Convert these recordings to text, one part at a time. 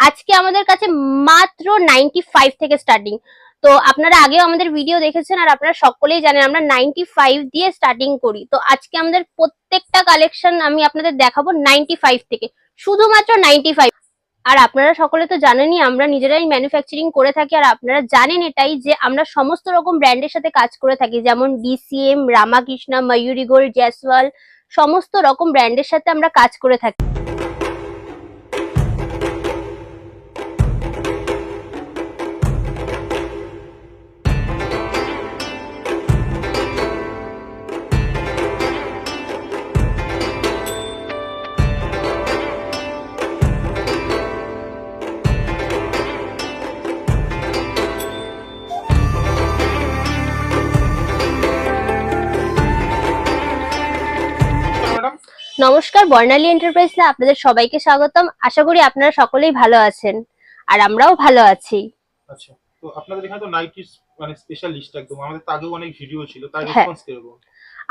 আজকে আমাদের কাছে মাত্র নাইনটি ফাইভ থেকে স্টার্টিং তো আপনারা আগেও আমাদের ভিডিও দেখেছেন আর আপনারা সকলেই জানেন আমরা নাইনটি ফাইভ দিয়ে স্টার্টিং করি। তো আজকে আমাদের প্রত্যেকটা কালেকশন আমি আপনাদের দেখাবো নাইনটি ফাইভ থেকে। শুধুমাত্র নাইনটি ফাইভ আর আপনারা সকলে তো জানেনই, আমরা নিজেরাই ম্যানুফ্যাকচারিং করে থাকি আর আপনারা জানেন এটাই যে আমরা সমস্ত রকম ব্র্যান্ডের সাথে কাজ করে থাকি। যেমন ডিসিএম রামাকৃষ্ণা, ময়ূরী জয়সওয়াল সমস্ত রকম ব্র্যান্ডের সাথে আমরা কাজ করে থাকি। নমস্কার বর্ণালী এন্টারপ্রাইজে আপনাদের সবাইকে স্বাগতম। আশা করি আপনারা সকলেই ভালো আছেন আর আমরাও ভালো আছি। আচ্ছা তো আপনাদের এখানে তো নাইটি মানে স্পেশাল লিস্ট একদম। আমাদের তো আগেও অনেক ভিডিও ছিল তার হ্যাঁ। রেসপন্স কীরকম?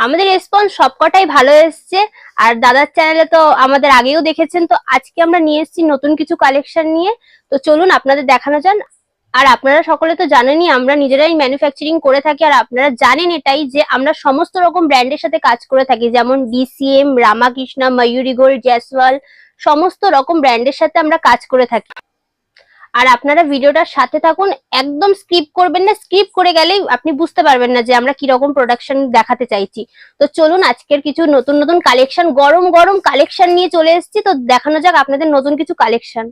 আমাদের রেসপন্স সবকটাই ভালো এসছে। আর দাদার চ্যানেলে তো আমাদের আগেও দেখেছেন তো আজকে আমরা নিয়ে এসেছি নতুন কিছু কালেকশন নিয়ে। তো চলুন আপনাদের দেখানো যান আর আপনারা সকলে তো জানেনই, আমরা নিজেরাই ম্যানুফ্যাকচারিং করে থাকি আর আপনারা জানেন এটাই যে আমরা সমস্ত রকম ব্র্যান্ডের সাথে কাজ করে থাকি, যেমন ডিসিএম রামাকৃষ্ণা ময়ূরী জয়সওয়াল সমস্ত রকম ব্র্যান্ডের সাথে আমরা কাজ করে থাকি। আর আপনারা ভিডিওটার সাথে থাকুন, একদম স্কিপ করবেন না স্কিপ করে গেলেই আপনি বুঝতে পারবেন না যে আমরা কি রকম প্রোডাকশন দেখাতে চাইছি। তো চলুন, আজকের কিছু নতুন নতুন কালেকশন গরম গরম কালেকশন নিয়ে চলে এসেছি। তো দেখানো যাক আপনাদের নতুন কিছু কালেকশন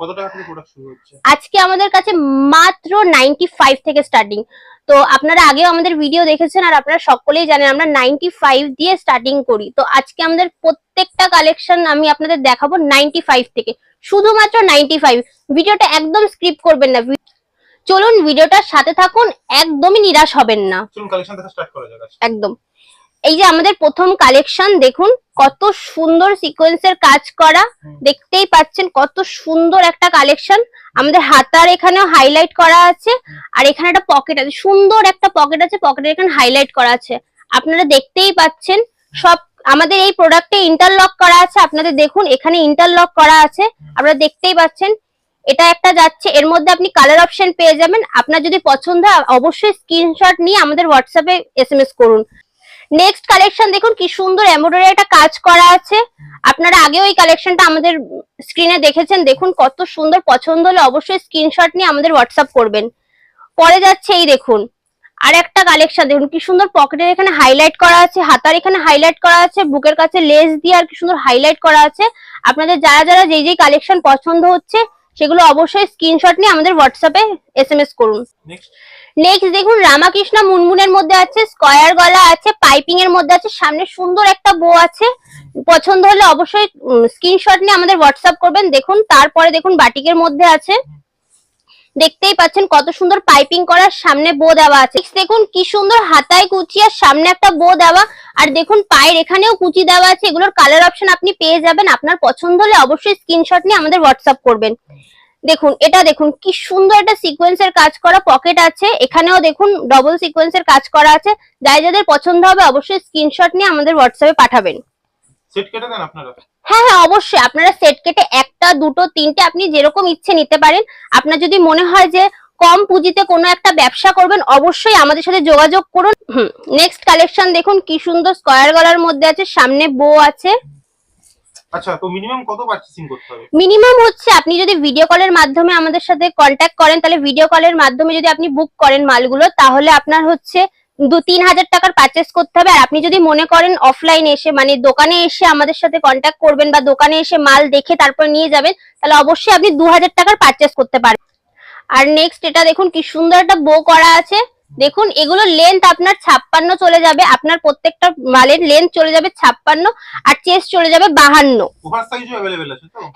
কত টাকা থেকে প্রোডাক্ট শুরু হচ্ছে? আজকে আমাদের কাছে মাত্র নাইনটি ফাইভ থেকে স্টার্টিং তো আপনারা আগেও আমাদের ভিডিও দেখেছেন আর আপনারা সকলেই জানেন আমরা নাইনটি ফাইভ দিয়ে স্টার্টিং করি। তো আজকে আমাদের প্রত্যেকটা কালেকশন আমি আপনাদের দেখাবো নাইনটি ফাইভ থেকে। শুধুমাত্র নাইনটি ফাইভ ভিডিওটা একদম স্ক্রিপ্ট করবেন না। চলুন ভিডিওটার সাথে থাকুন একদমই নিরাশ হবেন না। চলুন কালেকশন থেকে স্টার্ট করা যাক একদম। এই যে আমাদের প্রথম কালেকশন দেখুন কত সুন্দর সিকোয়েন্সের কাজ করা। দেখতেই পাচ্ছেন কত সুন্দর একটা কালেকশন আমাদের হাতার এখানেও হাইলাইট করা আছে আর এখানে একটা পকেট আছে। সুন্দর একটা পকেট আছে পকেটের এখানে হাইলাইট করা আছে। আপনারা দেখতেই পাচ্ছেন সব আমাদের এই প্রোডাক্টে ইন্টারলক করা আছে। আপনাদের দেখুন এখানে ইন্টারলক করা আছে। আপনারা দেখতেই পাচ্ছেন এটা একটা যাচ্ছে। এর মধ্যে আপনি কালার অপশন পেয়ে যাবেন। আপনার যদি পছন্দ হয় অবশ্যই স্ক্রিনশট নিয়ে আমাদের হোয়াটসঅ্যাপে এসএমএস করুন। নেক্সট কালেকশন দেখুন, কি সুন্দর এমব্রয়ডারি একটা কাজ করা আছে। আপনারা আগেও এই কালেকশনটা আমাদের স্ক্রিনে দেখেছেন। দেখুন, কত সুন্দর পছন্দ হলে অবশ্যই স্ক্রিনশট নিয়ে আমাদের হোয়াটসঅ্যাপ করবেন। পরে যাচ্ছে এই দেখুন আর একটা কালেকশন দেখুন কি সুন্দর পকেটের এখানে হাইলাইট করা আছে, হাতার এখানে হাইলাইট করা আছে, বুকের কাছে লেস দিয়ে আর কি সুন্দর হাইলাইট করা আছে। আপনাদের যারা যারা যেই যেই কালেকশন পছন্দ হচ্ছে, সেগুলো অবশ্যই স্ক্রিনশট নিয়ে আমাদের হোয়াটসঅ্যাপে এসএমএস করুন। নেক্সট দেখুন, রামাকৃষ্ণ মুনমুনের মধ্যে আছে, স্কয়ার গলা আছে, পাইপিং এর মধ্যে আছে, সামনে সুন্দর একটা বো আছে। পছন্দ হলে অবশ্যই স্ক্রিনশট নিয়ে আমাদের হোয়াটসঅ্যাপ করবেন। দেখুন, তারপরে দেখুন, বাটিকের মধ্যে আছে। দেখতেই পাচ্ছেন কত সুন্দর পাইপিং করার সামনে বো দেওয়া আছে। দেখুন, কি সুন্দর হাতায় কুচি আর সামনে একটা বো দেওয়া। আর দেখুন, পায়ের এখানেও কুচি দেওয়া আছে। এগুলোর কালার অপশন আপনি পেয়ে যাবেন। আপনার পছন্দ হলে অবশ্যই স্ক্রিনশট নিয়ে আমাদের হোয়াটসঅ্যাপ করবেন। দেখুন এটা দেখুন কি সুন্দর একটা সিকোয়েন্সের কাজ করা পকেট আছে। এখানেও দেখুন ডবল সিকোয়েন্সের কাজ করা আছে। যাই যাদের পছন্দ হবে অবশ্যই স্ক্রিনশট নিয়ে আমাদের হোয়াটসঅ্যাপে পাঠাবেন। সেট কেটে দেন আপনারা? হ্যাঁ হ্যাঁ অবশ্যই। আপনারা সেট কেটে একটা দুটো তিনটে আপনি যেরকম ইচ্ছে নিতে পারেন। আপনার যদি মনে হয় যে কম পুঁজিতে কোনো একটা ব্যবসা করবেন অবশ্যই আমাদের সাথে যোগাযোগ করুন। হুম নেক্সট কালেকশন দেখুন কি সুন্দর স্কয়ার গলার মধ্যে আছে সামনে বো আছে। আচ্ছা তো মিনিমাম কত পারচেসিং করতে হবে? মিনিমাম হচ্ছে আপনি যদি ভিডিও কলের মাধ্যমে আমাদের সাথে কন্ট্যাক্ট করেন, তাহলে ভিডিও কলের মাধ্যমে যদি আপনি বুক করেন মালগুলো, তাহলে আপনার হচ্ছে দু তিন হাজার টাকার পারচেস করতে হবে। আর আপনি যদি মনে করেন অফলাইন এসে মানে দোকানে এসে আমাদের সাথে কন্ট্যাক্ট করবেন বা দোকানে এসে মাল দেখে তারপর নিয়ে যাবেন, তাহলে অবশ্যই আপনি দু হাজার টাকার পারচেস করতে পারেন আর নেক্সট এটা দেখুন কি সুন্দর একটা বো করা আছে। দেখুন এগুলো লেন্থ আপনার ছাপ্পান্ন চলে যাবে আপনার প্রত্যেকটা মালের লেন্থ চলে যাবে ছাপ্পান্ন আর চেস্ট চলে যাবে বাহান্ন।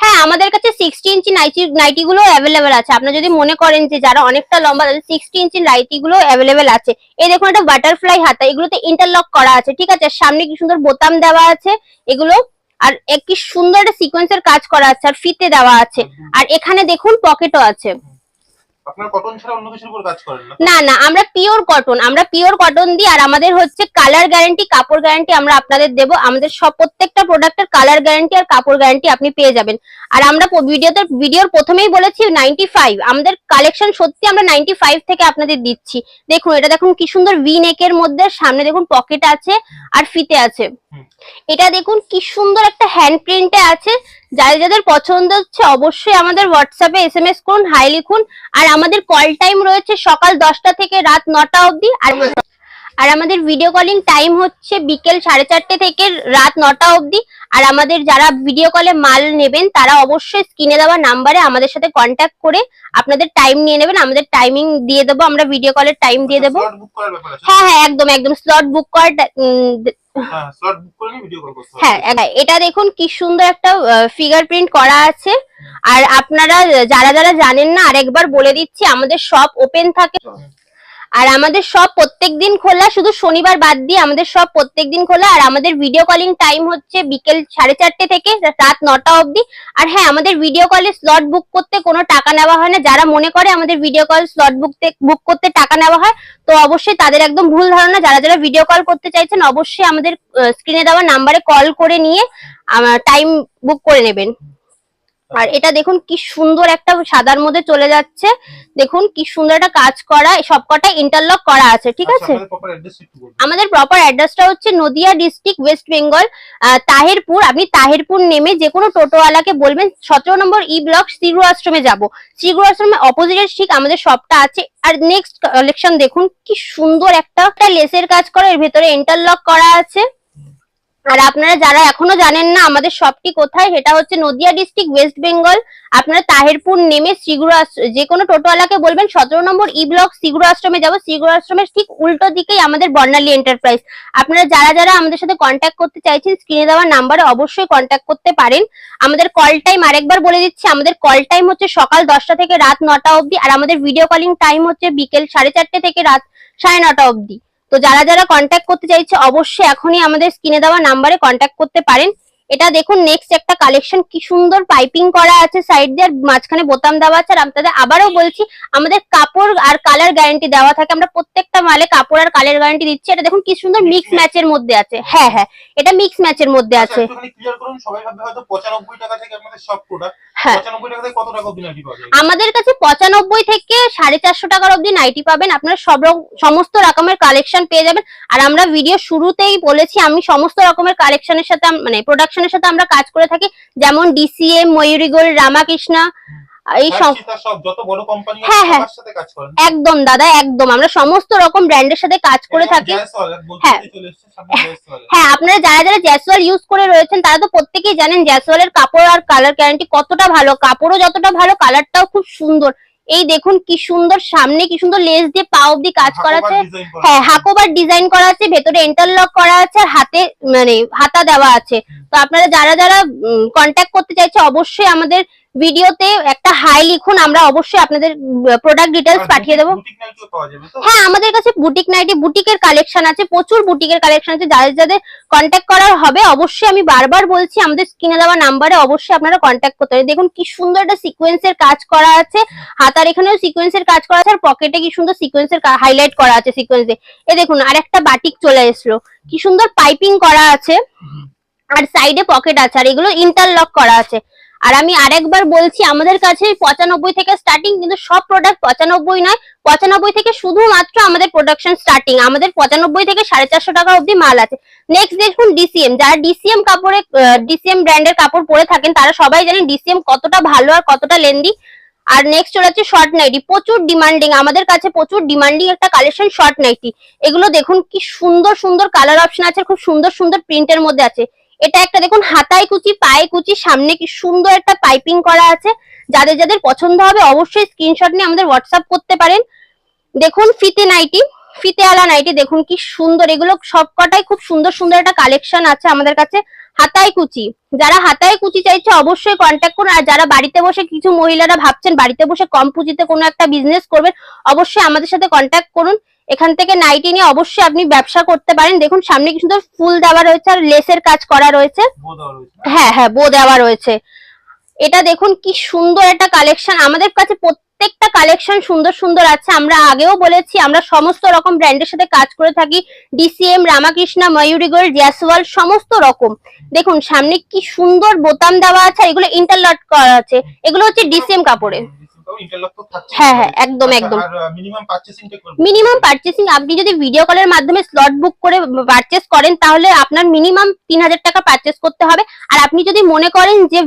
হ্যাঁ আমাদের কাছে সিক্সটি ইঞ্চি নাইটি নাইটি গুলো অ্যাভেলেবেল আছে। আপনারা যদি মনে করেন যে যারা অনেকটা লম্বা তাদের সিক্সটি ইঞ্চি নাইটি গুলো অ্যাভেলেবেল আছে। এই দেখুন একটা বাটারফ্লাই হাতা এগুলোতে ইন্টারলক করা আছে ঠিক আছে? সামনে কি সুন্দর বোতাম দেওয়া আছে এগুলো আর একটি সুন্দর একটা সিকোয়েন্সের কাজ করা আছে আর ফিতে দেওয়া আছে। আর এখানে দেখুন পকেটও আছে। না না আমরা পিওর কটন আমরা পিওর কটন দিই আর আমাদের হচ্ছে কালার গ্যারান্টি কাপড় গ্যারান্টি আমরা আপনাদের দেবো। আমাদের সব প্রত্যেকটা প্রোডাক্টের কালার গ্যারান্টি আর কাপড় গ্যারান্টি আপনি পেয়ে যাবেন। আর আমরা ভিডিওতে ভিডিওর প্রথমেই বলেছি নাইনটি ফাইভ আমাদের কালেকশন সত্যি আমরা নাইনটি ফাইভ থেকে আপনাদের দিচ্ছি। দেখুন এটা দেখুন কি সুন্দর ভি নেকের মধ্যে সামনে দেখুন পকেট আছে আর ফিতে আছে। এটা দেখুন কি সুন্দর একটা হ্যান্ড প্রিন্টে আছে। যাদের যাদের পছন্দ হচ্ছে অবশ্যই আমাদের হোয়াটসঅ্যাপে এস এম এস করুন, হাই লিখুন। আর আমাদের কল টাইম রয়েছে সকাল দশটা থেকে রাত নটা অবধি। আর আর আমাদের ভিডিও কলিং টাইম হচ্ছে বিকেল সাড়ে চারটে থেকে রাত নটা অবধি। আর আমাদের যারা ভিডিও কলে মাল নেবেন তারা অবশ্যই স্ক্রিনে দেওয়া নাম্বারে আমাদের সাথে কন্ট্যাক্ট করে আপনাদের টাইম নিয়ে নেবেন। আমাদের টাইমিং দিয়ে দেবো আমরা ভিডিও কলের টাইম দিয়ে দেবো। হ্যাঁ হ্যাঁ একদম একদম। স্লট বুক করার হ্যাঁ হ্যাঁ এটা দেখুন কি সুন্দর একটা ফিগার প্রিন্ট করা আছে। আর আপনারা যারা যারা জানেন না আরেকবার বলে দিচ্ছি আমাদের সব ওপেন থাকে। আর আমাদের সব প্রত্যেক দিন খোলা, শুধু শনিবার বাদ দিয়ে আমাদের সব প্রত্যেক দিন খোলা। আর আমাদের ভিডিও কলিং টাইম হচ্ছে বিকেল সাড়ে চারটে থেকে রাত নটা অবধি। আর হ্যাঁ আমাদের ভিডিও কলে স্লট বুক করতে কোনো টাকা নেওয়া হয় না। যারা মনে করে আমাদের video call slot book book করতে টাকা নেওয়া হয়, তো অবশ্যই তাদের একদম ভুল ধারণা। যারা যারা ভিডিও কল করতে চাইছেন, অবশ্যই আমাদের স্ক্রিনে দেওয়া নাম্বারে কল করে নিয়ে টাইম বুক করে নেবেন। আর এটা দেখুন কি সুন্দর একটা সাদার মধ্যে চলে যাচ্ছে। দেখুন কি সুন্দর একটা কাজ করা সবকটা ইন্টারলক করা আছে ঠিক আছে? অ্যাড্রেস একটু আমাদের প্রপার অ্যাড্রেসটা হচ্ছে Nadia district West Bengal Taherpur. আপনি তাহেরপুর নেমে যে কোনো টোটোওয়ালাকে বলবেন সতেরো নম্বর ই ব্লক শ্রীগুরু আশ্রমে যাব। শ্রীগুরু আশ্রমে অপোজিটে ঠিক আমাদের শপটা আছে। আর নেক্সট কালেকশন দেখুন কি সুন্দর একটা একটা লেসের কাজ করা এর ভেতরে ইন্টারলক করা আছে। আর আপনারা যারা এখনও জানেন না আমাদের শপটি কোথায়, সেটা হচ্ছে নদিয়া ডিস্ট্রিক্ট ওয়েস্ট বেঙ্গল আপনারা তাহেরপুর নেমে শ্রীগুরু যে কোনো টোটোওয়ালাকে বলবেন, সতেরো নম্বর ই ব্লক শ্রীগুরু আশ্রমে যাব। শ্রীগুরু আশ্রমের ঠিক উল্টো দিকেই আমাদের বর্ণালী এন্টারপ্রাইজ আপনারা যারা যারা আমাদের সাথে কন্ট্যাক্ট করতে চাইছেন স্ক্রিনে দেওয়া নাম্বারে অবশ্যই কন্ট্যাক্ট করতে পারেন। আমাদের কল টাইম আরেকবার বলে দিচ্ছি, আমাদের কল টাইম হচ্ছে সকাল দশটা থেকে রাত নটা অবধি, আর আমাদের ভিডিও কলিং টাইম হচ্ছে বিকেল সাড়ে চারটে থেকে রাত সাড়ে নটা অবধি। তো যারা যারা কন্ট্যাক্ট করতে চাইছে, অবশ্যই এখনই আমাদের স্ক্রিনে দেওয়া নাম্বারে কন্ট্যাক্ট করতে পারেন। এটা দেখুন নেক্সট একটা কালেকশন কি সুন্দর পাইপিং করা আছে সাইড দিয়ে মাঝখানে বোতাম দেওয়া আছে আর আপনাদের আবারও বলছি আমাদের কাপড় আর কালার গ্যারান্টি দেওয়া থাকে। আমরা প্রত্যেকটা মালে কাপড় আর কালার গ্যারান্টি দিচ্ছি। এটা দেখুন কি সুন্দর মিক্স। ম্যাচের মধ্যে আছে। হ্যাঁ হ্যাঁ এটা মিক্স ম্যাচের মধ্যে আচ্ছা আছে। হ্যাঁ। অব্দি আমাদের কাছে পঁচানব্বই থেকে সাড়ে চারশো টাকার অবধি নাইটি পাবেন। আপনারা সব রকম সমস্ত রকমের কালেকশন পেয়ে যাবেন। আর আমরা ভিডিও শুরুতেই বলেছি আমি সমস্ত রকমের কালেকশনের সাথে মানে প্রোডাকশনের সাথে আমরা কাজ করে থাকি। যেমন ডিসিএম ময়ূরী গোল্ড রামাকৃষ্ণা এই হ্যাঁ, হ্যাঁ, হ্যাঁ। একদম দাদা একদম আমরা সমস্ত রকম ব্র্যান্ডের সাথে কাজ করে থাকি হ্যাঁ। এসেছে সামনে জয়সওয়াল। হ্যাঁ আপনারা যারা যারা জ্যাসওয়াল ইউজ করে রয়েছেন তারা তো প্রত্যেকেই জানেন জ্যাসওয়ালের কাপড় আর কালার গ্যারান্টি কতটা ভালো কাপড়ও যতটা ভালো কালারটাও খুব সুন্দর এই দেখুন কি সুন্দর সামনে কি সুন্দর লেস দিয়ে পা অব্দি কাজ করা আছে ডিজাইন করা হ্যাঁ হাকোবার ডিজাইন করা আছে ভেতরে ইন্টারলক করা আছে আর হাতে মানে হাতা দেওয়া আছে। তো আপনারা যারা যারা কন্ট্যাক্ট করতে চাইছে অবশ্যই আমাদের ভিডিওতে একটা হাই লিখুন আমরা অবশ্যই আপনাদের প্রোডাক্ট ডিটেলস পাঠিয়ে দেবো। হ্যাঁ আমাদের কাছে বুটিক নাইটি বুটিকের কালেকশন আছে প্রচুর বুটিকের কালেকশন আছে। যাদের যাদের কন্ট্যাক্ট করার হবে অবশ্যই আমি বারবার বলছি আমাদের স্ক্রিনে দেওয়া নাম্বারে অবশ্যই আপনারা কন্ট্যাক্ট করতে হবে দেখুন কি সুন্দর একটা সিকোয়েন্সের কাজ করা আছে হাতার এখানেও সিকোয়েন্সের কাজ করা আছে, আর পকেটে কি সুন্দর সিকোয়েন্সের হাইলাইট করা আছে সিকোয়েন্সে এ। দেখুন, আর একটা বাটিক চলে এসলো। কি সুন্দর পাইপিং করা আছে, আর সাইডে পকেট আছে, আর এগুলো ইন্টারলক করা আছে। আর আমি আরেকবার বলছি, আমাদের কাছে পঁচানব্বই থেকে স্টার্টিং কিন্তু সব প্রোডাক্ট পঁচানব্বই নয়। পঁচানব্বই থেকে শুধুমাত্র আমাদের প্রোডাকশন স্টার্টিং আমাদের পঁচানব্বই থেকে সাড়ে চারশো টাকা অবধি মাল আছে। নেক্সট দেখুন ডিসিএম যারা ডিসিএম কাপড়ে ডিসিএম ব্র্যান্ডের কাপড় পরে থাকেন, তারা সবাই জানেন ডিসিএম কতটা ভালো আর কতটা লেন্দি আর নেক্সট চলে যাচ্ছে শর্ট নাইটি প্রচুর ডিমান্ডিং আমাদের কাছে প্রচুর ডিমান্ডিং একটা কালেকশন শর্ট নাইটি এগুলো দেখুন কি সুন্দর সুন্দর কালার অপশন আছে, খুব সুন্দর সুন্দর প্রিন্টের মধ্যে আছে। এটা একটা দেখুন হাতায় কুচি, পায়ে কুচি, সামনে কি সুন্দর একটা পাইপিং করা আছে। যাদের যাদের পছন্দ হবে অবশ্যই স্ক্রিনশট নিয়ে আমাদের হোয়াটসঅ্যাপ করতে পারেন। দেখুন ফিতে নাইটি ফিতে আলা নাইটি দেখুন কি সুন্দর। এগুলো সবকটাই খুব সুন্দর সুন্দর একটা কালেকশন আছে আমাদের কাছে। হাতায় কুচি। যারা হাতায় কুচি চাইছে অবশ্যই কন্ট্যাক্ট করুন। আর যারা বাড়িতে বসে কিছু মহিলারা ভাবছেন বাড়িতে বসে কম পুঁজিতে কোনো একটা বিজনেস করবেন অবশ্যই আমাদের সাথে কন্ট্যাক্ট করুন। এখান থেকে নাইটি নিয়ে অবশ্যই আপনি ব্যবসা করতে পারেন। দেখুন সামনে কি সুন্দর ফুল দেওয়া রয়েছে আর লেসের কাজ করা রয়েছে। হয়। হ্যাঁ বো দেওয়া রয়েছে। এটা দেখুন কি সুন্দর একটা কালেকশন আমাদের কাছে প্রত্যেকটা কালেকশন সুন্দর সুন্দর আছে। আমরা আগেও বলেছি আমরা সমস্ত রকম ব্র্যান্ডের সাথে কাজ করে থাকি। ডিসিএম রামাকৃষ্ণা ময়ূরী গোল্ড জ্যাসওয়াল সমস্ত রকম। দেখুন সামনে কি সুন্দর বোতাম দেওয়া আছে এগুলো ইন্টারলক করা আছে। এগুলো হচ্ছে ডিসিএম কাপড়ে হ্যাঁ হ্যাঁ একদম একদম। মিনিমাম পারচেসিং টা করবে মিনিমাম পার্চেসিং আপনি যদি ভিডিও কলের মাধ্যমে স্লট বুক করে পারচেস করেন তাহলে আপনার মিনিমাম তিন হাজার টাকা পারচেস করতে হবে। আর আপনি যদি মনে করেন যে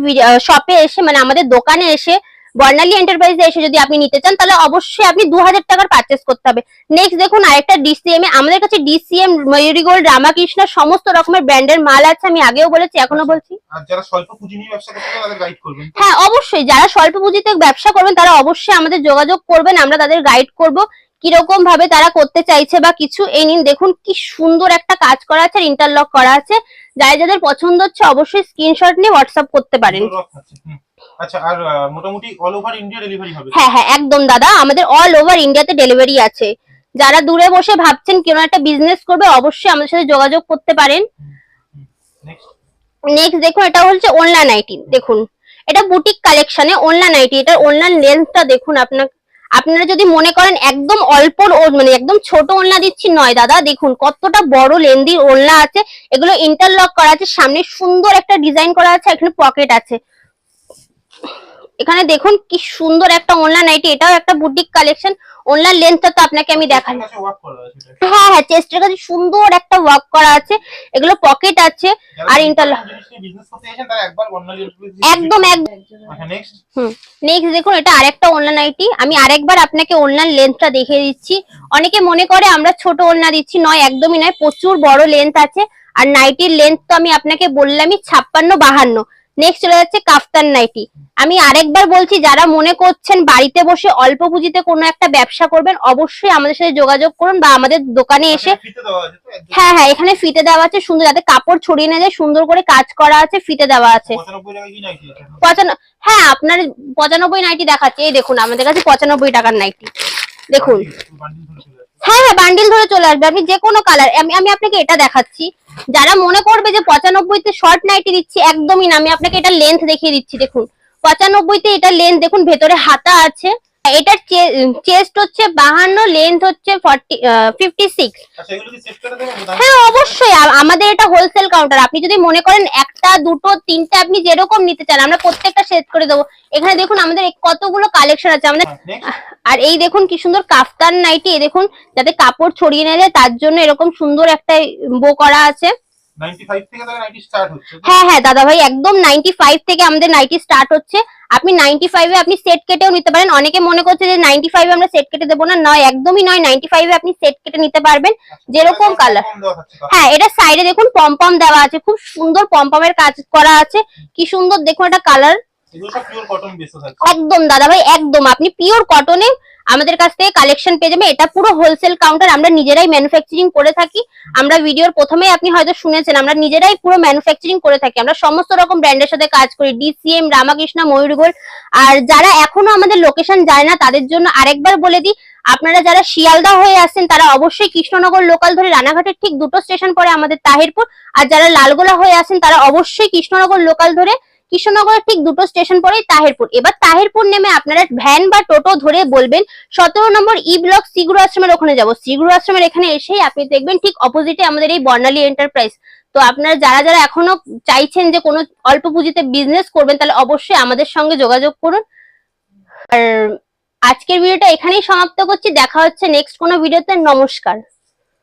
শপে এসে মানে আমাদের দোকানে এসে বর্ণালী এন্টারপ্রাইজে এসে যদি আপনি নিতে চান তাহলে অবশ্যই আপনি দু হাজার টাকার পারচেস করতে হবে। নেক্সট দেখুন আরেকটা ডিসিএম এ আমাদের কাছে ডিসিএম ময়ূরী গোল্ড রামাকৃষ্ণ সমস্ত রকমের ব্র্যান্ডের মাল আছে আমি আগেও বলেছি এখনও বলছি। যারা স্বল্প পুঁজি নিয়ে ব্যবসা করতে তাদের গাইড করবেন হ্যাঁ অবশ্যই যারা স্বল্প পুঁজিতে ব্যবসা করবেন তারা অবশ্যই আমাদের যোগাযোগ করবেন আমরা তাদের গাইড করব কীরকম ভাবে তারা করতে চাইছে বা কিছু এই নিন। দেখুন কি সুন্দর একটা কাজ করা আছে ইন্টারলক করা আছে। যারা যাদের পছন্দ হচ্ছে অবশ্যই স্ক্রিনশট নিয়ে হোয়াটসঅ্যাপ করতে পারেন। আচ্ছা আর মোটামুটি অল ওভার ইন্ডিয়া ডেলিভারি হবে। হ্যাঁ হ্যাঁ একদম দাদা। আমাদের অল ওভার ইন্ডিয়াতে ডেলিভারি আছে। যারা দূরে বসে ভাবছেন কেউ একটা বিজনেস করবে অবশ্যই আমাদের সাথে যোগাযোগ করতে পারেন। নেক্সট দেখুন এটা হচ্ছে অনলাইন নাইটি দেখুন এটা বুটিক কালেকশনে অনলাইন নাইটি এটার অনলাইন লেন্থটা দেখুন আপনার। আপনারা যদি মনে করেন একদম অল্প মানে একদম ছোট ওলনা দিচ্ছি নয় দাদা দেখুন কতটা বড় লেন্দি ওলনা আছে। এগুলো ইন্টারলক করা আছে সামনে সুন্দর একটা ডিজাইন করা আছে এখানে পকেট আছে। এখানে দেখুন কি সুন্দর একটা অনলাইন নাইটি এটাও একটা বুটিক কালেকশন অনলাইন লেন্থটা তো আপনাকে আমি দেখাই। হ্যাঁ হ্যাঁ চেস্টের কাছে সুন্দর একটা ওয়ার্ক করা আছে। এগুলো পকেট আছে আর বর্ণালী একদম একদম। আচ্ছা নেক্সট নেক্সট দেখুন এটা আরেকটা অনলাইন আইটি আমি আরেকবার আপনাকে অনলাইন লেন্থটা দেখিয়ে দিচ্ছি। অনেকে মনে করে আমরা ছোট ওলনা দিচ্ছি নয় একদমই নয় প্রচুর বড় লেন্থ আছে। আর নাইটির লেন্থ তো আমি আপনাকে বললামই ছাপ্পান্ন বাহান্ন। নেক্সট চলে যাচ্ছে কাফতান নাইটি। আমি আরেকবার বলছি যারা মনে করছেন বাড়িতে বসে অল্প পুঁজিতে কোনো একটা ব্যবসা করবেন অবশ্যই আমাদের সাথে যোগাযোগ করুন বা আমাদের দোকানে এসে তো একদম। হ্যাঁ হ্যাঁ এখানে ফিতে দেওয়া আছে সুন্দর যাতে কাপড় ছড়িয়ে না যায় সুন্দর করে কাজ করা আছে ফিতে দেওয়া আছে। 95 টাকা কি নাইটি আছে? পঁচান- হ্যাঁ আপনার পঁচানব্বই নাইটি দেখাচ্ছে। এই দেখুন আমাদের কাছে পঁচানব্বই টাকার নাইটি। দেখুন। হ্যাঁ হ্যাঁ বান্ডিল ধরে চলে আসবে। আপনি যে কোনো কালার আমি আমি আপনাকে এটা দেখাচ্ছি। যারা মনে করবে যে পঁচানব্বইতে শর্ট নাইটি দিচ্ছি, একদমই না। আমি আপনাকে এটা লেন্থ দেখিয়ে দিচ্ছি, দেখুন। পঁচানব্বইতে এটা লেন্থ দেখুন, ভেতরে হাতা আছে। এটার চেস্ট হচ্ছে বাহান্ন লেন্থ হচ্ছে ফিফটি সিক্স হ্যাঁ অবশ্যই। আমাদের এটা হোলসেল কাউন্টার আপনি যদি মনে করেন একটা দুটো তিনটে আপনি যেরকম নিতে চান আমরা প্রত্যেকটা সেট করে দেবো। এখানে দেখুন আমাদের কতগুলো কালেকশন আছে। আমাদের আর এই দেখুন কি সুন্দর কাফতান নাইটি। দেখুন যাতে কাপড় ছড়িয়ে না যায় তার জন্য এরকম সুন্দর একটা বো করা আছে। 95 থেকে তাহলে নাইটি স্টার্ট হচ্ছে। তো? হ্যাঁ হ্যাঁ দাদা ভাই একদম নাইনটি ফাইভ থেকে আমাদের নাইটি স্টার্ট হচ্ছে। আপনি নাইনটি ফাইভে আপনি সেট কেটেও নিতে পারেন। অনেকে মনে করছে যে নাইনটি ফাইভে আমরা সেট কেটে দেবো না। নয় একদমই নয় নাইনটি ফাইভে আপনি সেট কেটে নিতে পারবেন। যেরকম কালার। হ্যাঁ এটা সাইডে দেখুন পম্পম দেওয়া আছে। খুব সুন্দর পম্পমের কাজ করা আছে। কি সুন্দর দেখুন এটা কালার একদম দাদা ভাই, একদম। আপনি পিওর কটনে আমাদের কাছ থেকে কালেকশন পেয়ে যাবেন। এটা পুরো হোলসেল কাউন্টার আমরা নিজেরাই ম্যানুফ্যাকচারিং করে থাকি। আমরা ভিডিওর প্রথমেই আপনি হয়তো শুনেছেন, আমরা নিজেরাই পুরো ম্যানুফ্যাকচারিং করে থাকি। আমরা সমস্ত রকম ব্র্যান্ডের সাথে কাজ করি। ডিসিএম রামাকৃষ্ণ ময়ূরগোল আর যারা এখনও আমাদের লোকেশন যায় না, তাদের জন্য আরেকবার বলে দিই, আপনারা যারা শিয়ালদা হয়ে আসছেন, তারা অবশ্যই কৃষ্ণনগর লোকাল ধরে রানাঘাটের ঠিক দুটো স্টেশন পরে আমাদের তাহিরপুর। আর যারা লালগোলা হয়ে আসেন তারা অবশ্যই কৃষ্ণনগর লোকাল ধরে কৃষ্ণনগরের ঠিক দুটো স্টেশন পরেই তাহেরপুর। এবার তাহেরপুর নেমে আপনারা ভ্যান বা টোটো ধরে বলবেন, সতেরো নম্বর ই ব্লক সিগুরু আশ্রমের ওখানে যাব। সিগুরু আশ্রমের এখানে এসেই আপনি দেখবেন ঠিক অপোজিটে আমাদের এই বর্ণালী এন্টারপ্রাইজ তো আপনারা যারা যারা এখনও চাইছেন যে কোনো অল্প পুঁজিতে বিজনেস করবেন, তাহলে অবশ্যই আমাদের সঙ্গে যোগাযোগ করুন। আর আজকের ভিডিওটা এখানেই সমাপ্ত করছি। দেখা হচ্ছে নেক্সট কোনো ভিডিওতে নমস্কার।